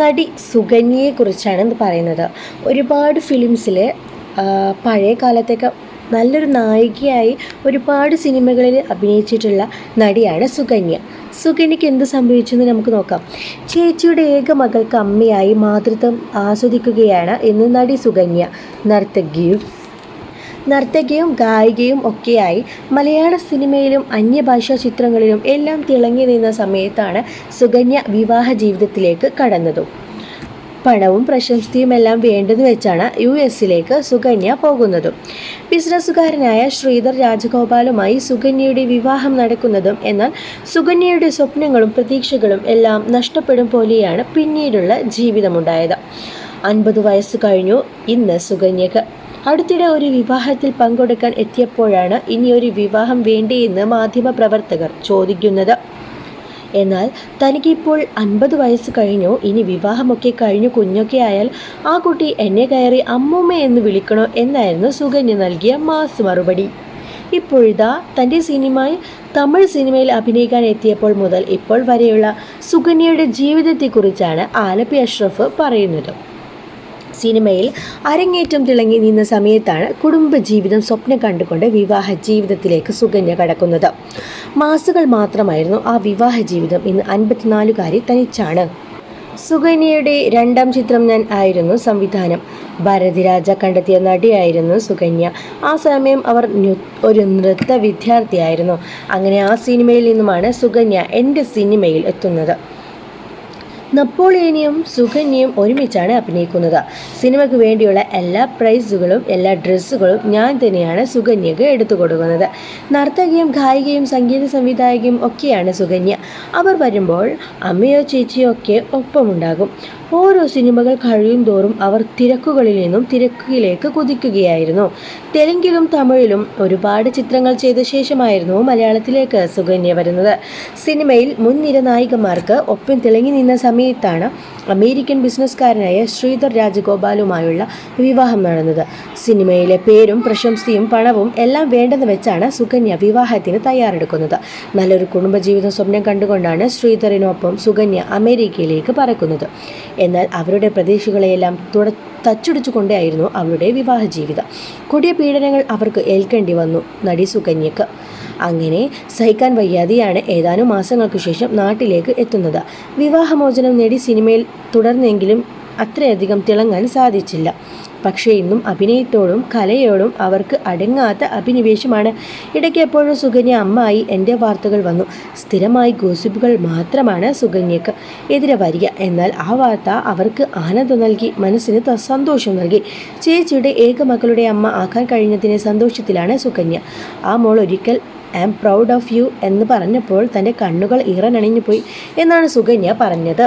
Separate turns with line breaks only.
നടി സുകന്യയെക്കുറിച്ചാണ് പറയുന്നത്. ഒരുപാട് ഫിലിംസിൽ പഴയ കാലത്തൊക്കെ നല്ലൊരു നായികയായി ഒരുപാട് സിനിമകളിൽ അഭിനയിച്ചിട്ടുള്ള നടിയാണ് സുകന്യ. സുകന്യയ്ക്ക് എന്ത് സംഭവിച്ചെന്ന് നമുക്ക് നോക്കാം. ചേച്ചിയുടെ ഏക മകൾക്ക് അമ്മയായി മാതൃത്വം ആസ്വദിക്കുകയാണ് ഇന്ന് നടി സുകന്യ. നർത്തകിയും നർത്തകിയും ഗായികയും ഒക്കെയായി മലയാള സിനിമയിലും അന്യഭാഷാ ചിത്രങ്ങളിലും എല്ലാം തിളങ്ങി നിന്ന സമയത്താണ് സുകന്യ വിവാഹ ജീവിതത്തിലേക്ക് കടന്നതും. പണവും പ്രശസ്തിയും എല്ലാം വേണ്ടെന്ന് വെച്ചാണ് യു എസിലേക്ക് സുകന്യ പോകുന്നതും. ബിസിനസ്സുകാരനായ ശ്രീധർ രാജഗോപാലുമായി സുകന്യയുടെ വിവാഹം നടക്കുന്നതും എന്നാൽ സുകന്യയുടെ സ്വപ്നങ്ങളും പ്രതീക്ഷകളും എല്ലാം നഷ്ടപ്പെടും പോലെയാണ് പിന്നീടുള്ള ജീവിതമുണ്ടായത്. അൻപത് വയസ്സ് കഴിഞ്ഞു ഇന്ന് സുകന്യക്ക് അടുത്തിടെ ഒരു വിവാഹത്തിൽ പങ്കെടുക്കാൻ എത്തിയപ്പോഴാണ് ഇനിയൊരു വിവാഹം വേണ്ടേയെന്ന് മാധ്യമപ്രവർത്തകർ ചോദിക്കുന്നത്. എന്നാൽ തനിക്കിപ്പോൾ അൻപത് വയസ്സ് കഴിഞ്ഞു ഇനി വിവാഹമൊക്കെ കഴിഞ്ഞു കുഞ്ഞൊക്കെ ആയാൽ ആ കുട്ടി എന്നെ കയറി അമ്മൂമ്മ എന്ന് വിളിക്കണോ എന്നായിരുന്നു സുകന്യ നൽകിയ മാസ് മറുപടി. ഇപ്പോഴിതാ തന്റെ സിനിമയിൽ തമിഴ് സിനിമയിൽ അഭിനയിക്കാൻ എത്തിയപ്പോൾ മുതൽ ഇപ്പോൾ വരെയുള്ള സുകന്യയുടെ ജീവിതത്തെക്കുറിച്ചാണ് ആലപ്പി അഷ്റഫ് പറയുന്നത്. സിനിമയിൽ അരങ്ങേറ്റം തിളങ്ങി നിന്ന സമയത്താണ് കുടുംബജീവിതം സ്വപ്നം കണ്ടുകൊണ്ട് വിവാഹ ജീവിതത്തിലേക്ക് സുഗന്യ കടക്കുന്നത്. മാസുകൾ മാത്രമായിരുന്നു ആ വിവാഹ ജീവിതം ഇന്ന് അൻപത്തിനാലുകാരി തനിച്ചാണ്. സുഗന്യയുടെ രണ്ടാം ചിത്രം ഞാൻ ആയിരുന്നു സംവിധാനം. ഭാരതിരാജ കണ്ടെത്തിയ നടിയായിരുന്നു സുഗന്യ ആ സമയം അവർ ഒരു നൃത്ത വിദ്യാർത്ഥിയായിരുന്നു. അങ്ങനെ ആ സിനിമയിൽ നിന്നുമാണ് സുകന്യ എന്റെ സിനിമയിൽ എത്തുന്നത്. നപ്പോളിയനിയും സുകന്യയും ഒരുമിച്ചാണ് അഭിനയിക്കുന്നത്. സിനിമയ്ക്ക് വേണ്ടിയുള്ള എല്ലാ പ്രൈസുകളും എല്ലാ ഡ്രസ്സുകളും ഞാൻ തന്നെയാണ് സുകന്യക്ക് എടുത്തു കൊടുക്കുന്നത് നർത്തകിയും ഗായികയും സംഗീത സംവിധായകയും ഒക്കെയാണ് സുകന്യ അവർ വരുമ്പോൾ അമ്മയോ ചേച്ചിയോ ഒക്കെ ഒപ്പമുണ്ടാകും. ഓരോ സിനിമകൾ കഴിയും തോറും അവർ തിരക്കുകളിൽ നിന്നും തിരക്കിലേക്ക് കുതിക്കുകയായിരുന്നു. തെലുങ്കിലും തമിഴിലും ഒരുപാട് ചിത്രങ്ങൾ ചെയ്ത ശേഷമായിരുന്നു മലയാളത്തിലേക്ക് സുഗന്യ വരുന്നത്. സിനിമയിൽ മുൻനിര നായികമാർക്ക് ഒപ്പം തിളങ്ങി നിന്ന സമയത്താണ് അമേരിക്കൻ ബിസിനസ്സുകാരനായ ശ്രീധർ രാജഗോപാലുമായുള്ള വിവാഹം നടന്നത്. സിനിമയിലെ പേരും പ്രശംസയും പണവും എല്ലാം വേണ്ടെന്ന് വെച്ചാണ് സുകന്യ വിവാഹത്തിന് തയ്യാറെടുക്കുന്നത്. നല്ലൊരു കുടുംബജീവിതം സ്വപ്നം കണ്ടുകൊണ്ടാണ് ശ്രീധറിനൊപ്പം സുകന്യ അമേരിക്കയിലേക്ക് പറക്കുന്നത്. എന്നാൽ അവരുടെ പ്രതീക്ഷകളെയെല്ലാം തുട തച്ചുടിച്ചു കൊണ്ടേയായിരുന്നു അവരുടെ വിവാഹ ജീവിതം. കൊടിയ പീഡനങ്ങൾ അവർക്ക് ഏൽക്കേണ്ടി വന്നു. നടി സുകന്യക്ക്. അങ്ങനെ സഹിക്കാൻ വയ്യാതെയാണ് ഏതാനും മാസങ്ങൾക്ക് ശേഷം നാട്ടിലേക്ക് എത്തുന്നത്. വിവാഹമോചനം നേടി സിനിമയിൽ തുടർന്നെങ്കിലും അത്രയധികം തിളങ്ങാൻ സാധിച്ചില്ല. പക്ഷേ ഇന്നും അഭിനയത്തോടും കലയോടും അവർക്ക് അടങ്ങാത്ത അഭിനിവേശമാണ്. ഇടയ്ക്ക് എപ്പോഴും സുകന്യ അമ്മായി എന്റെ വാർത്തകൾ വന്നു. സ്ഥിരമായി ഗോസിപ്പുകൾ മാത്രമാണ് സുകന്യക്ക് എതിരെ വരിക. എന്നാൽ ആ വാർത്ത അവർക്ക് ആനന്ദം നൽകി മനസ്സിന് സന്തോഷം നൽകി. ചേച്ചിയുടെ ഏക മക്കളുടെ അമ്മ ആക്കാൻ കഴിഞ്ഞതിന് സന്തോഷത്തിലാണ് സുകന്യ. ആ മോൾ ഒരിക്കൽ I am proud of you എന്ന് പറഞ്ഞപ്പോൾ തന്റെ കണ്ണുകൾ ഇറനണിഞ്ഞു പോയി എന്നാണ് സുകന്യ പറഞ്ഞത്.